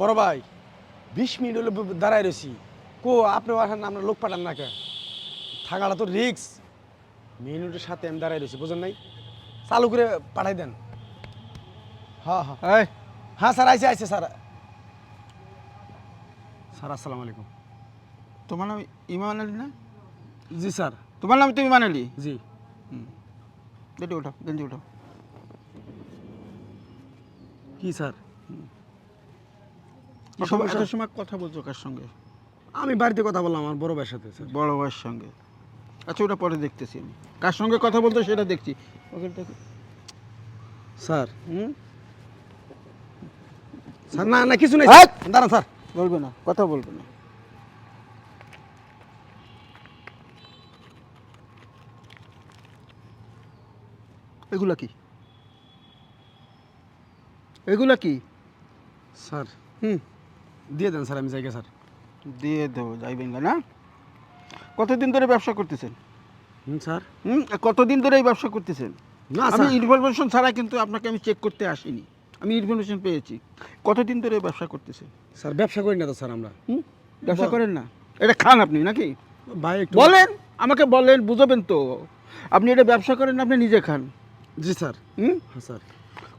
বড় ভাই বিশ মিনিট হলে দাঁড়ায় রয়েছি। কো আপনি আসেন না আপনার লোক পাঠান না কে থাকাটা তো রিক্স মিনিটের সাথে আমি দাঁড়ায় রয়েছি বুঝেন নাই? চালু করে পাঠাই দেন। হ্যাঁ হ্যাঁ হ্যাঁ স্যার আইসে আইসে স্যার। স্যার আসসালামু আলাইকুম। তোমার নাম ইমান আলী না? জি স্যার। তোমার নাম তো ইমান আলী জি গেঞ্জি উঠাও গেঞ্জি উঠাও। কি স্যার? এত- সময় কথা বলছো কার সঙ্গে? আমি বাড়িতে কথা বললাম আমার বড় ভাইয়ের সাথে বড় ভাইয়ের সঙ্গে। আচ্ছা ওটা পরে দেখতেছি আমি। কার সঙ্গে কথা বলতো সেটা দেখছি। স্যার। হুম? স্যার না না কিছু নেই। দাঁড়ান স্যার। বলবে না কথা বলবে না। এগুলা কি? এগুলা কি? স্যার। হুম। দিয়ে দেন স্যার আমি জায়গা স্যার। দিয়ে দেবো যাইবেন না কতদিন ধরে ব্যবসা করতেছেন? হুম স্যার। হুম কতদিন ধরে এই ব্যবসা করতেছেন? না আমি ইনফরমেশন ছাড়া কিন্তু আপনাকে আমি চেক করতে আসিনি। আমি ইনফরমেশন পেয়েছি। কতদিন ধরে ব্যবসা করতেছেন? স্যার ব্যবসা করি না তো স্যার আমরা। হুম ব্যবসা করেন না। এটা খান আপনি নাকি? ভাই একটু বলেন আমাকে বলেন বুঝাবেন তো। আপনি এটা ব্যবসা করেন না আপনি নিজে খান। জি স্যার। হুম? হ্যাঁ স্যার।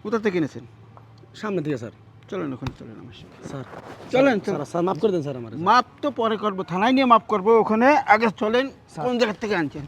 কোথা থেকে কিনেছেন সামনে থেকে স্যার। চলেন ওখানে চলেন আমার। স্যার চলেন, স্যার স্যার মাফ করে দেন স্যার আমার। মাপ তো পরে করব থানায় নিয়ে মাপ করব ওখানে আগে চলেন কোন জায়গার থেকে আনছেন?